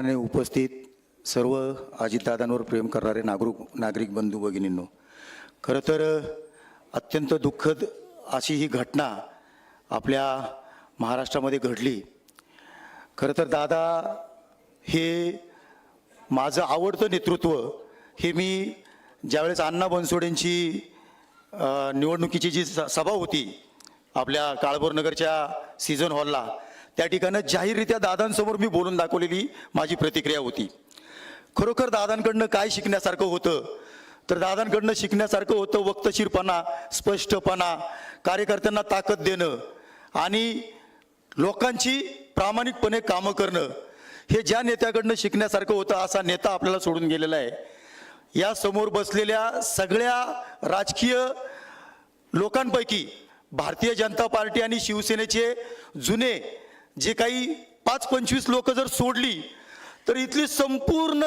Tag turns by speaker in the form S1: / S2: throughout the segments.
S1: आणि उपस्थित सर्व अजितदादांवर प्रेम करणारे नागरिक नागरिक बंधू भगिनींनो खरं तर अत्यंत दुःखद अशी ही घटना आपल्या महाराष्ट्रामध्ये घडली. खरं तर दादा हे माझं आवडतं नेतृत्व हे मी ज्यावेळेस अण्णा बनसोडेंची निवडणुकीची जी स- सभा होती आपल्या काळभोरनगरच्या सीझन हॉलला त्या ठिकाणं जाहीररित्या दादांसमोर मी बोलून दाखवलेली माझी प्रतिक्रिया होती. खरोखर दादांकडनं काय शिकण्यासारखं होतं? तर दादांकडनं शिकण्यासारखं होतं वक्तशीरपणा स्पष्टपणा कार्यकर्त्यांना ताकद देणं आणि लोकांची प्रामाणिकपणे कामं करणं. हे ज्या नेत्याकडनं शिकण्यासारखं होतं असा नेता आपल्याला सोडून गेलेला आहे. या समोर बसलेल्या सगळ्या राजकीय लोकांपैकी भारतीय जनता पार्टी आणि शिवसेनेचे जुने जे काही पाच पंचवीस लोक जर सोडली तर इथली संपूर्ण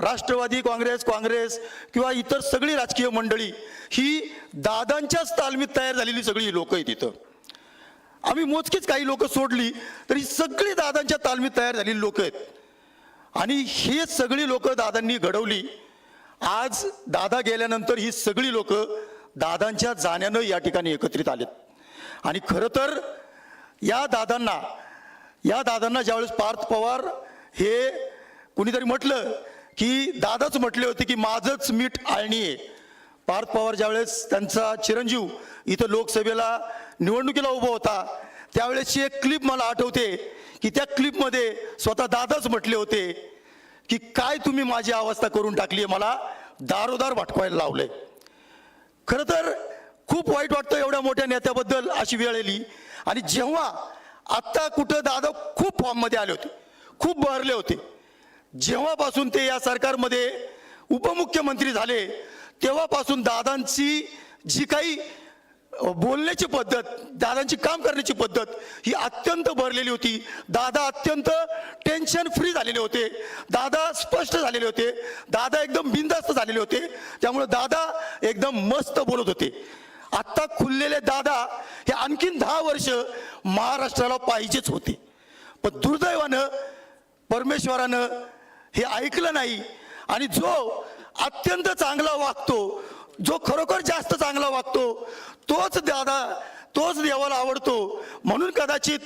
S1: राष्ट्रवादी काँग्रेस काँग्रेस किंवा इतर सगळी राजकीय मंडळी ही दादांच्याच तालमीत तयार झालेली सगळी लोक आहेत इथं. आम्ही मोजकीच काही लोक सोडली तर ही सगळी दादांच्या तालमीत तयार झालेली लोक आहेत. आणि हे सगळी लोक दादांनी घडवली. आज दादा गेल्यानंतर ही सगळी लोक दादांच्या जाण्यानं या ठिकाणी एकत्रित आलेत. आणि खरं तर या दादांना या दादांना ज्यावेळेस पार्थ पवार हे कुणीतरी म्हटलं की दादाच म्हटले होते की माझंच मीठ आळणी आहे. पार्थ पवार ज्यावेळेस त्यांचा चिरंजीव इथं लोकसभेला निवडणुकीला उभा होता त्यावेळेसची एक क्लिप मला आठवते की त्या क्लिपमध्ये स्वतः दादाच म्हटले होते की काय तुम्ही माझी अवस्था करून टाकली आहे मला? दारोदार भटकवायला लावलंय. खरं तर खूप वाईट वाटतं एवढ्या मोठ्या नेत्याबद्दल अशी वेळ आली. आणि जेव्हा आत्ता कुठं दादा खूप फॉर्ममध्ये आले होते. खूप बहरले होते. जेव्हापासून ते या सरकारमध्ये उपमुख्यमंत्री झाले तेव्हापासून दादांची जी काही बोलण्याची पद्धत दादांची काम करण्याची पद्धत ही अत्यंत भरलेली होती. दादा अत्यंत टेन्शन फ्री झालेले होते. दादा स्पष्ट झालेले होते. दादा एकदम बिंदास्त झालेले होते. त्यामुळे दादा एकदम मस्त बोलत होते. आत्ता खुललेले दादा हे आणखीन दहा वर्ष महाराष्ट्राला पाहिजेच होते. पण दुर्दैवानं परमेश्वरानं हे ऐकलं नाही आणि जो अत्यंत चांगला वागतो जो खरोखर जास्त चांगला वागतो तोच दादा तोच देवाला आवडतो. म्हणून कदाचित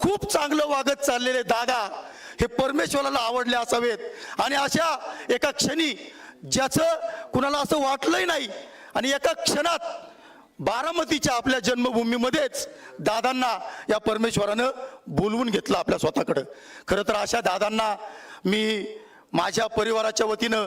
S1: खूप चांगलं वागत चाललेले दादा हे परमेश्वराला आवडले असावेत. आणि अशा एका क्षणी ज्याचं कुणाला असं वाटलंही नाही आणि एका क्षणात बारामतीच्या आपल्या जन्मभूमीमध्येच दादांना या परमेश्वरानं बोलवून घेतलं आपल्या स्वतःकडं. खरं तर अशा दादांना मी माझ्या परिवाराच्या वतीनं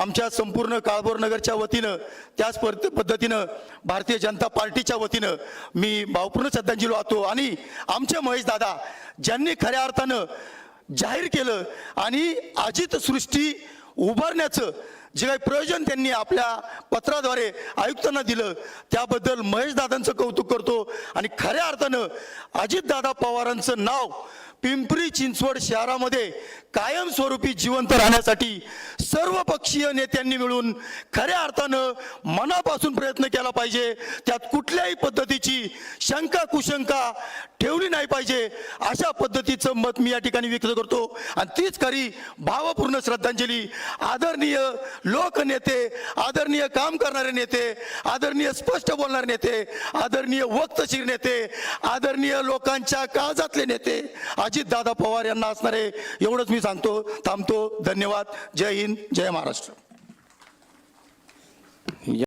S1: आमच्या संपूर्ण काळभोर नगरच्या वतीनं त्याच पद्धतीनं भारतीय जनता पार्टीच्या वतीनं मी भावपूर्ण श्रद्धांजली वाहतो आणि आमचे महेश दादा ज्यांनी खऱ्या अर्थानं जाहीर केलं आणि अजित सृष्टी उभारण्याचं जे काही प्रयोजन त्यांनी आपल्या पत्राद्वारे आयुक्तांना दिलं त्याबद्दल महेशदादांचं कौतुक करतो आणि खऱ्या अर्थानं अजितदादा पवारांचं नाव पिंपरी चिंचवड शहरामध्ये कायमस्वरूपी जिवंत राहण्यासाठी सर्व पक्षीय नेत्यांनी मिळून खऱ्या अर्थानं मनापासून प्रयत्न केला पाहिजे. त्यात कुठल्याही पद्धतीची शंका कुशंका ठेवली नाही पाहिजे. अशा पद्धतीचं मत मी या ठिकाणी व्यक्त करतो. आणि तीच खरी भावपूर्ण श्रद्धांजली आदरणीय लोकनेते आदरणीय काम करणारे नेते आदरणीय स्पष्ट बोलणारे नेते आदरणीय वक्तशीर नेते आदरणीय लोकांच्या काळजातले नेते अजितदादा पवार यांना असणारे एवढंच मी सांगतो थांबतो. धन्यवाद. जय हिंद जय महाराष्ट्र.